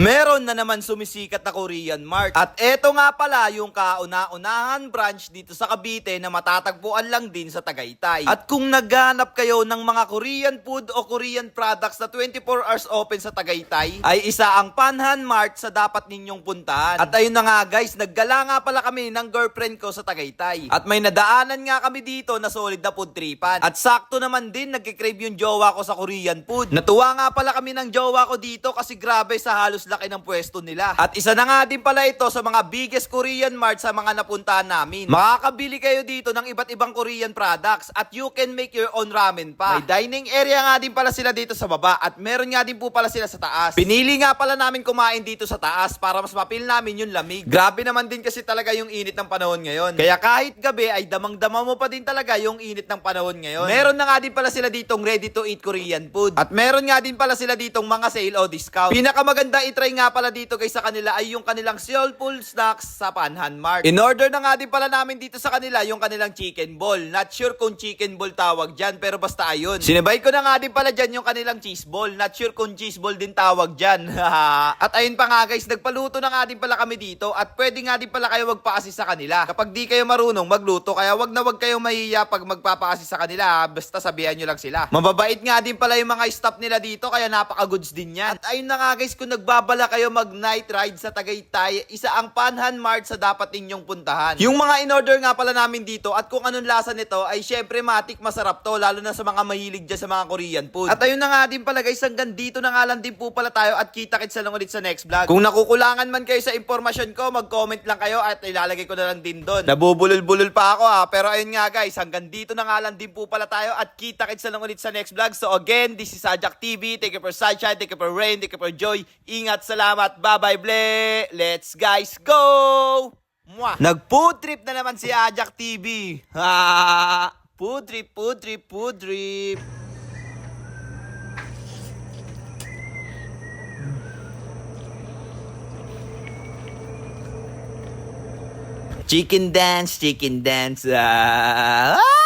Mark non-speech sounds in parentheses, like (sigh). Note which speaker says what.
Speaker 1: Meron na naman sumisikat na Korean Mart. At eto nga pala yung kauna-unahan branch dito sa Cavite na matatagpuan lang din sa Tagaytay. At kung naghanap kayo ng mga Korean food o Korean products na 24 hours open sa Tagaytay, ay isa ang Panhan Mart sa dapat ninyong puntahan. At ayun na nga guys, naggala nga pala kami ng girlfriend ko sa Tagaytay. At may nadaanan nga kami dito na solid na food tripan. At sakto naman din nagkikrave yung jowa ko sa Korean food. Natuwa nga pala kami ng jowa ko dito kasi grabe sa halos laki ng pwesto nila. At isa na nga din pala ito sa mga biggest Korean mart sa mga napuntahan namin. Makakabili kayo dito ng iba't ibang Korean products at you can make your own ramen pa. May dining area nga din pala sila dito sa baba at meron nga din po pala sila sa taas. Pinili nga pala namin kumain dito sa taas para mas mapil namin yung lamig. Grabe naman din kasi talaga yung init ng panahon ngayon. Kaya kahit gabi ay damang-dama mo pa din talaga yung init ng panahon ngayon. Meron na nga din pala sila ditong ready to eat Korean food. At meron nga din pala sila ditong mga sale o discount. Pinakamaganda itry nga pala dito guys sa kanila ay yung kanilang soulful snacks sa Panhan Mart. In order na nga din pala namin dito sa kanila yung kanilang chicken ball. Not sure kung chicken ball tawag dyan pero basta ayun. Sinabay ko na nga din pala dyan yung kanilang cheese ball. Not sure kung cheese ball din tawag dyan. (laughs) at ayun pa nga guys, nagpaluto na nga din pala kami dito at pwede nga din pala kayo magpa-assist sa kanila. Kapag di kayo marunong magluto, kaya wag na wag kayong mahiya pag magpapa-assist sa kanila. Basta sabihan nyo lang sila. Mababait nga din pala yung mga staff nila dito kaya napaka-goods din yan. At ayun na nga guys, kung nagbabala kayo mag night ride sa Tagaytay, isa ang Panhan Mart sa dapat ninyong puntahan. Yung mga in-order nga pala namin dito at kung anong lasa nito ay syempre matik masarap to lalo na sa mga mahilig dyan sa mga Korean food. At ayun na nga din pala guys, hanggang dito na nga lang din po pala tayo at kita-kits na lang ulit sa next vlog. Kung nakukulangan man kayo sa impormasyon ko, mag-comment lang kayo at ilalagay ko na lang din doon. Nabubulol-bulol pa ako ha, pero ayun nga guys, hanggang dito na nga lang din po pala tayo at kita-kits na lang ulit sa next vlog. So again, this is Ajak TV. Thank you for Sunshine, thank you for Rain, thank you for Joy. Ingat, salamat, bye-bye, ble! Let's guys go! Mwah! Nag-food trip na naman si Ajak TV. Ha! (laughs) Food trip, food trip, food trip. Chicken dance, chicken dance. Ah!